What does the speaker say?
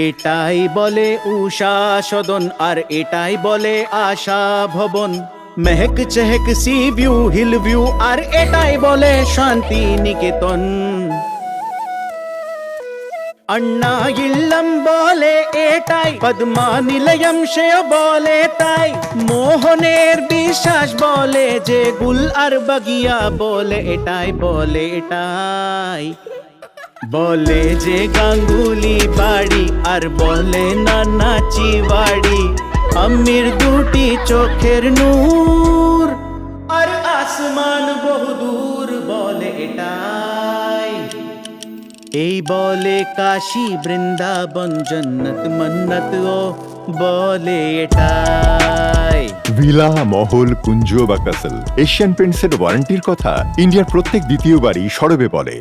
এটাই বলে উষা সদন আর এটাই বলে আশা ভবন। মেহেক চেহেক সি ভিউ, হিল ভিউ, আর এটাই বলে শান্তি নিকেতন। அண்ணா இல்லம் போலே ஏட்டாய் பத்மா நிலையம் ஷே போலே தாய் மோகனேர் বিশ্বাস বলে যে গুল আর বগিয়া বলে এটাই বলে এটাই। বলে যে গাঙ্গুলি বা আর বলে না নাচি বাড়ি আমির দুটি চোখের নূর। আর আসমান বহুদূর বলে এটাই। এই বলে কাশী, বৃন্দাবন, জন্নত, মন্নত, ও বলে এটাই। ভিলা মহল, কুঞ্জ বা কাসল। এশিয়ান পেন্টসের ওয়ারেন্টির কথা ইন্ডিয়ার প্রত্যেক দ্বিতীয় বাড়ি সরবে বলে।